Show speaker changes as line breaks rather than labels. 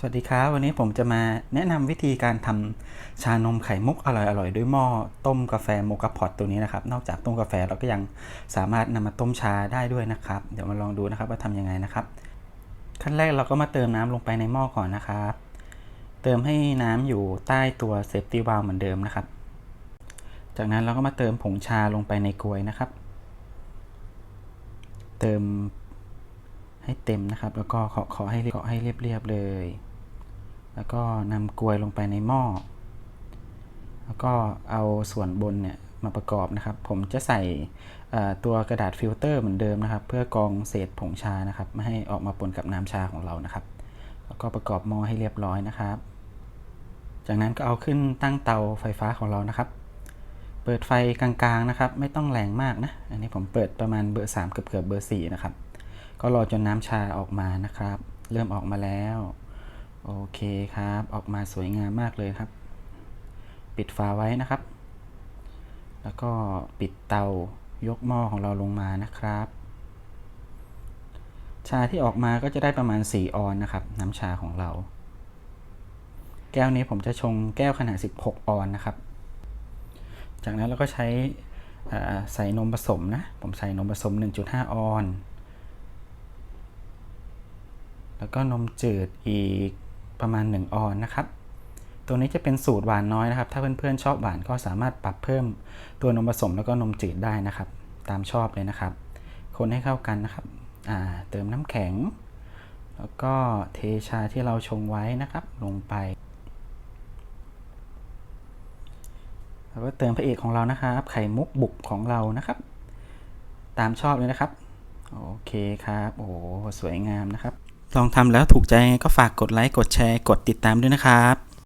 สวัสดีครับวันนี้ผมจะมาแนะนำวิธีการทำชานมไข่มุกอร่อยๆ ด้วยหม้อต้มกาแฟโมกาพอตตัวนี้นะครับ นอกจากต้มกาแฟเราก็ยังสามารถนำมาต้มชาได้ด้วยนะครับ เดี๋ยวมาลองดูนะครับว่าทำยังไงนะครับ ขั้นแรกเราก็มาเติมน้ำลงไปในหม้อก่อนนะครับ เติมให้น้ำอยู่ใต้ตัวเซฟตี้วาล์วเหมือนเดิมนะครับ จากนั้นเราก็มาเติมผงชาลงไปในกรวยนะครับ เติมให้เต็มนะครับ แล้วก็ขอขอให้เรียบขอให้เรียบๆเลย แล้วก็นำกลวยลงไปในหม้อ แล้วก็เอาส่วนบนเนี่ยมาประกอบนะครับ ผมจะใส่ตัวกระดาษฟิลเตอร์เหมือนเดิมนะครับ เพื่อกรองเศษผงชานะครับ ไม่ให้ออกมาปนกับน้ำชาของเรานะครับ แล้วก็ประกอบหม้อให้เรียบร้อยนะครับ จากนั้นก็เอาขึ้นตั้งเตาไฟฟ้าของเรานะครับ เปิดไฟกลางๆนะครับ ไม่ต้องแรงมากนะ อันนี้ผมเปิดประมาณเบอร์3เกือบเกือบเบอร์4นะครับ ก็รอจนน้ำชาออกมานะครับ เริ่มออกมาแล้ว โอเคครับ ออกมาสวยงามมากเลยครับ ปิดฝาไว้นะครับ แล้วก็ปิดเตายกหม้อของเราลงมานะครับ ชาที่ออกมาก็จะได้ประมาณ 4 ออนนะครับ น้ำชาของเรา แก้วนี้ผมจะชงแก้วขนาด 16 ออนนะครับ จากนั้นเราก็ใช้ใส่นมผสมนะ ผมใส่นมผสม 1.5 ออน แล้วก็นมจืดอีก ประมาณ 1 ออนนะครับ ตัวนี้จะเป็นสูตรหวานน้อยนะครับ ถ้าเพื่อนๆชอบหวานก็สามารถปรับเพิ่มตัวนมผสมแล้วก็นมจืดได้นะครับ ตามชอบเลยนะครับ คนให้เข้ากันนะครับเติมน้ำแข็ง แล้วก็เทชาที่เราชงไว้นะครับ ลงไปแล้วก็เติมพระเอกของเรานะครับ ไข่มุกบุกของเรานะครับ ตามชอบเลยนะครับ โอเคครับ โอ้สวยงามนะครับ ลองทำแล้วถูกใจก็ฝากกดไลค์กดแชร์กดติดตามด้วยนะครับ